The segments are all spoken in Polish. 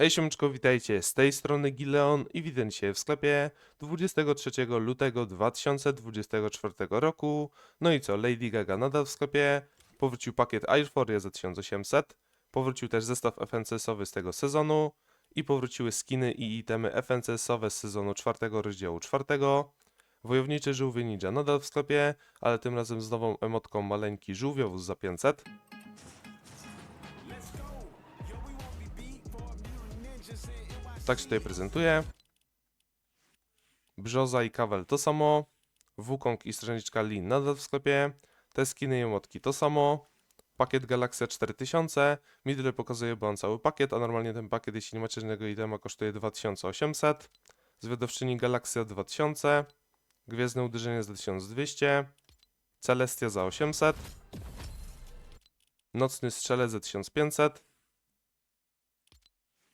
Hej siemczko, witajcie, z tej strony Gileon i witam się w sklepie 23 lutego 2024 roku. No i co, Lady Gaga nadal w sklepie, powrócił pakiet Airforia za 1800, powrócił też zestaw FNCS-owy z tego sezonu i powróciły skiny i itemy FNCS-owe z sezonu czwartego rozdziału czwartego. Wojowniczy żółwie ninja nadal w sklepie, ale tym razem z nową emotką maleńki żółwiowóz za 500. Tak się tutaj prezentuje. Brzoza i Kawel to samo. Wukong i Strażniczka Lin nadal w sklepie. Te skiny i emotki to samo. Pakiet Galaxia 4000. Midle pokazuje, bo on cały pakiet, a normalnie ten pakiet, jeśli nie macie żadnego itema, kosztuje 2800. Zwiadowczyni Galaxia 2000. Gwiezdne Uderzenie za 1200. Celestia za 800. Nocny Strzelec za 1500.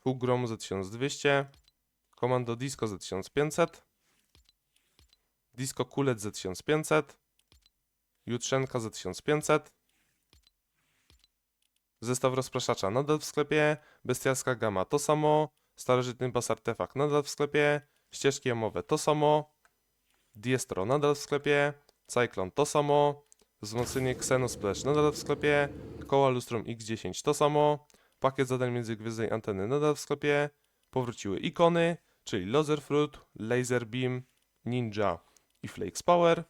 Huk Gromu za 1200. Komando Disco za 1500. Disco Kulec za 1500. Jutrzenka za 1500. Zestaw rozpraszacza nadal w sklepie. Bestialska Gama to samo. Starożytny Bas Artefakt nadal w sklepie. Ścieżki jamowe to samo. Diestro nadal w sklepie. Cyclone to samo. Wzmocnienie Xenosplash nadal w sklepie. Koła Lustrum X10 to samo. Pakiet zadań międzygwiezdnej anteny nadal w sklepie. Powróciły ikony, czyli Laser Fruit, Laser Beam, Ninja i Flakes Power.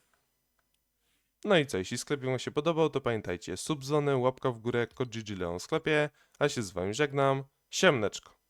No i co, jeśli sklep Wam się podobał, to pamiętajcie, subzony, łapka w górę, kod GG Leon w sklepie, a się z Wami żegnam. Siemneczko.